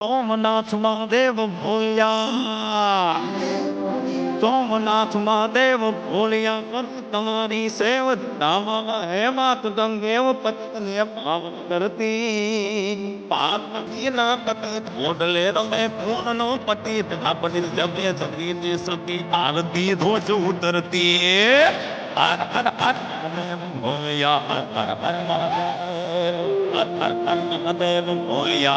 सोमनाथ महादेव भोलिया सोमनाथ महादेव भोलिया कर तुम्हारी सेव है मात दंगेव पत्तले करती पार्वती ना पति अपनी आरती उतरती हर हर भोलिया ദേവം പോയാ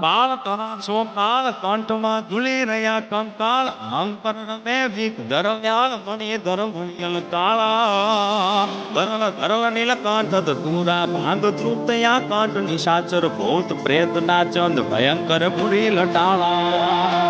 બાળકના સોકાળ કંઠમાં ઝૂલી રહ્યા કંકાળ અંતર રમે ભીખ ધરવ્યાળ મણી ધરવ્યલ કાળા. ધરલ ધરલ નીલ કાંઠ ધૂરા ભાંગ તૃપ્તયા ભૂત પ્રેત ચંદ ભયંકર પુરી લટાળા.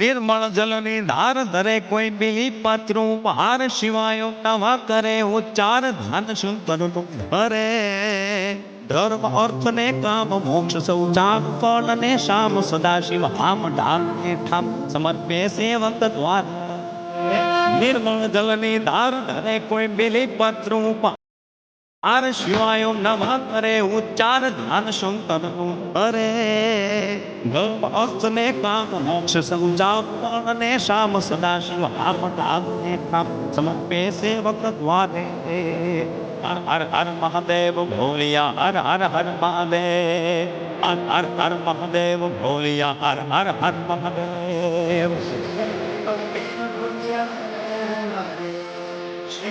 નિર્મળ જલની ધાર ધરે કોઈ બિલી પાત્રું હાર શિવાયો નવા કરે, ઉચ્ચાર ધન શુંકર ધરે. ધર્મ અર્થ ને કામ મોક્ષ સૌ ચામ ફળ ને શામ સદા શિવ હામ ઢામ ને ઠામ સમર્પે સેવક દ્વાર. નિર્મળ જલની ધાર ધરે કોઈ બિલી પાત્રું आर शिवाय नम करे, उच्चार ध्यान शंकर करे। ने काम मोक्ष समझाओ ने शाम सदा शिव हम डालने काम, समर्पे सेवक द्वारे। हर हर हर महादेव भोलिया, हर हर हर महादेव। हर हर हर महादेव भोलिया, हर हर हर महादेव।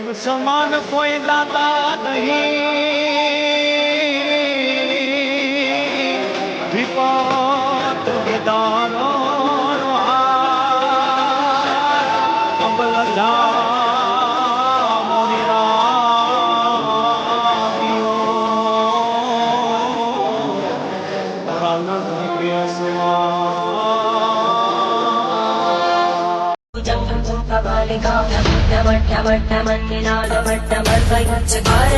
मुसलमान कोई दादा नहीं। अंब लाल सवा મોરી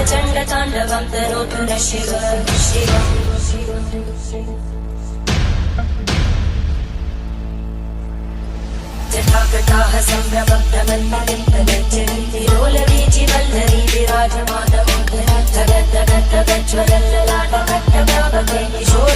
चण्डताण्डवं तनोतु न शिव शिव जटाकटाः सम्भ्रमभ्रमन्मलिन्दगच्छन्ति लोलवीचिवल्लरी विराजमानमोदरद्धगद्धगज्ज्वलल्ललाटकट्टगावके किशोरचन्द्रशेखरे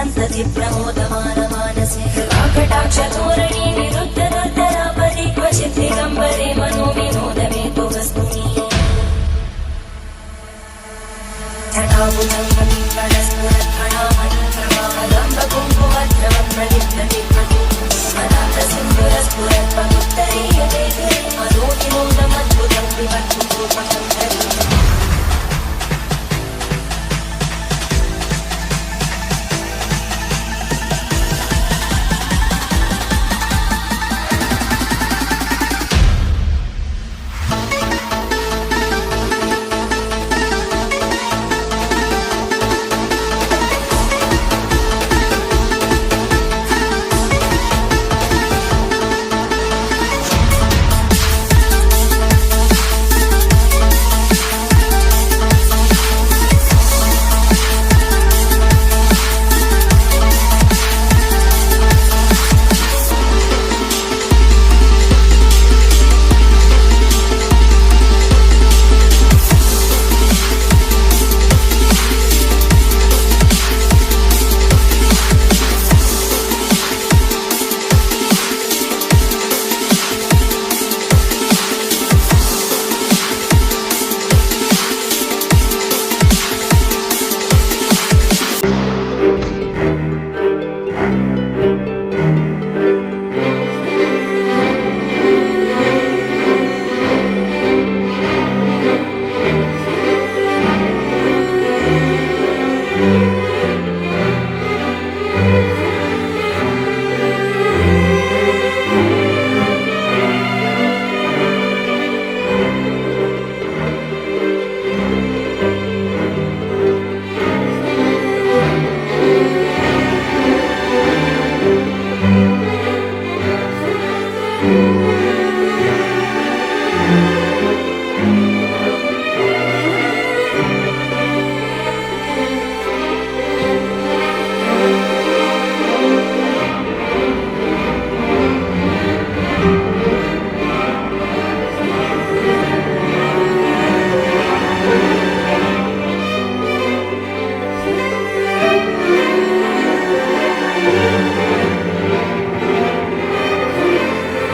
సంతతి ప్రమోదమాన మానసే కటాక్ష ధోరణి నిరుద్ధ దుర్ధరాపరి క్వచిత్ దిగంబరే మనో వినోదమే తు వస్తుని